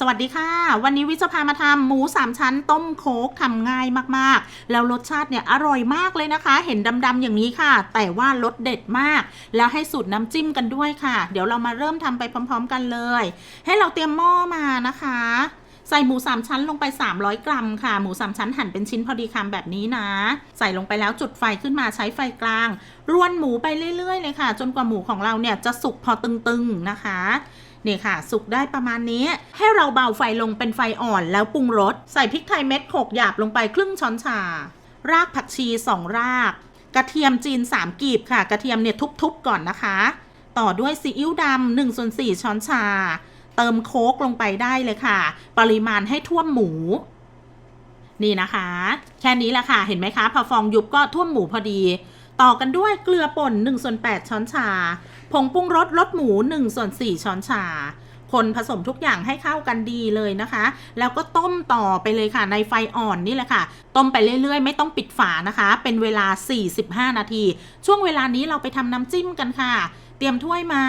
สวัสดีค่ะ วันนี้วิจะพามาทำหมูสามชั้นต้มโคกทำง่ายมากๆ แล้วรสชาติเนี่ยอร่อยมากเลยนะคะ เห็นดำๆอย่างนี้ค่ะ แต่ว่ารสเด็ดมาก แล้วให้สูตรน้ำจิ้มกันด้วยค่ะ เดี๋ยวเรามาเริ่มทำไปพร้อม ๆ กันเลย ให้เราเตรียมหม้อมานะคะ ใส่หมูสามชั้นลงไป 300 กรัมค่ะ หมูสามชั้นหั่นเป็นชิ้นพอดีคำแบบนี้นะ ใส่ลงไปแล้วจุดไฟขึ้นมาใช้ไฟกลาง รวนหมูไปเรื่อยๆเลยค่ะ จนกว่าหมูของเราเนี่ยจะสุกพอตึงๆนะคะนี่ค่ะ สุกได้ประมาณนี้ ให้เราเบาไฟลงเป็นไฟอ่อนแล้วปรุงรส ใส่พริกไทยเม็ดโขกหยาบลงไปครึ่งช้อนชา รากผักชี 2 ราก กระเทียมจีน 3กีบค่ะ กระเทียมเนี่ยทุบๆก่อนนะคะ ต่อด้วยซีอิ๊วดำ1ส่วน4ช้อนชา เติมโค้กลงไปได้เลยค่ะ ปริมาณให้ท่วมหมู นี่นะคะ แค่นี้แหละค่ะ เห็นไหมคะ พอฟองยุบก็ท่วมหมูพอดี ต่อกันด้วยเกลือป่น1ส่วน8ช้อนชา ผงปรุงรสรสหมู1ส่วน4ช้อนชา คนผสมทุกอย่างให้เข้ากันดีเลยนะคะ แล้วก็ต้มต่อไปเลยค่ะในไฟอ่อนนี่แหละค่ะ ต้มไปเรื่อยๆ ไม่ต้องปิดฝานะคะ เป็นเวลา 45 นาที ช่วงเวลานี้เราไปทำน้ำจิ้มกันค่ะเตรียมถ้วยมา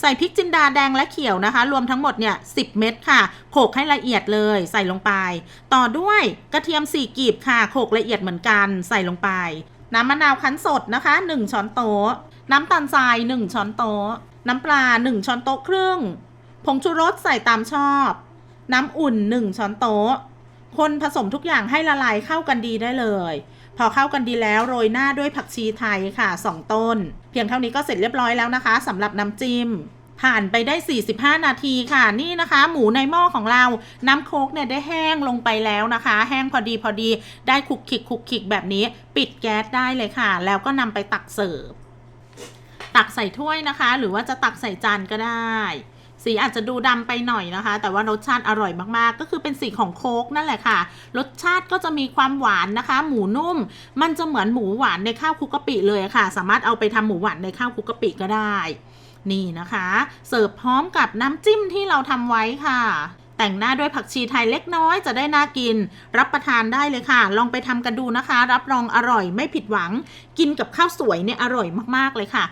ใส่พริกจินดาแดงและเขียวนะคะ รวมทั้งหมดเนี่ย10เม็ดค่ะโขลกให้ละเอียดเลยใส่ลงไป ต่อด้วยกระเทียม4กีบค่ะโขลกละเอียดเหมือนกันใส่ลงไป น้ำมะนาวคั้นสดนะคะ 1 ช้อนโต๊ะ น้ำตาลทราย 1 ช้อนโต๊ะ น้ำปลา 1 ช้อนโต๊ะครึ่ง ผงชูรสใส่ตามชอบ น้ำอุ่น 1 ช้อนโต๊ะ คนผสมทุกอย่างให้ละลายเข้ากันดีได้เลย พอเข้ากันดีแล้วโรยหน้าด้วยผักชีไทยค่ะ 2 ต้น เพียงเท่านี้ก็เสร็จเรียบร้อยแล้วนะคะสำหรับน้ำจิ้ม ผ่านไปได้ 45 นาทีค่ะ นี่นะคะ หมูในหม้อของเรา น้ำโคกเนี่ยได้แห้งลงไปแล้วนะคะ แห้งพอดีพอดี ได้คุกคลิกคุกคลิกแบบนี้ ปิดแก๊สได้เลยค่ะ แล้วก็นำไปตักเสิร์ฟ ตักใส่ถ้วยนะคะ หรือว่าจะตักใส่จานก็ได้ สีอาจจะดูดำไปหน่อยนะคะ แต่ว่ารสชาติอร่อยมากๆ ก็คือเป็นสีของโค้กนั่นแหละค่ะ รสชาติก็จะมีความหวานนะคะ หมูนุ่ม มันจะเหมือนหมูหวานในข้าวคุกกะปิเลยค่ะ สามารถเอาไปทำหมูหวานในข้าวคุกกะปิก็ได้นี่นะคะ เสิร์ฟพร้อมกับน้ำจิ้มที่เราทำไว้ค่ะ แต่งหน้าด้วยผักชีไทยเล็กน้อยจะได้น่ากิน รับประทานได้เลยค่ะ ลองไปทำกันดูนะคะ รับรองอร่อยไม่ผิดหวัง กินกับข้าวสวยเนี่ยอร่อยมากๆเลยค่ะ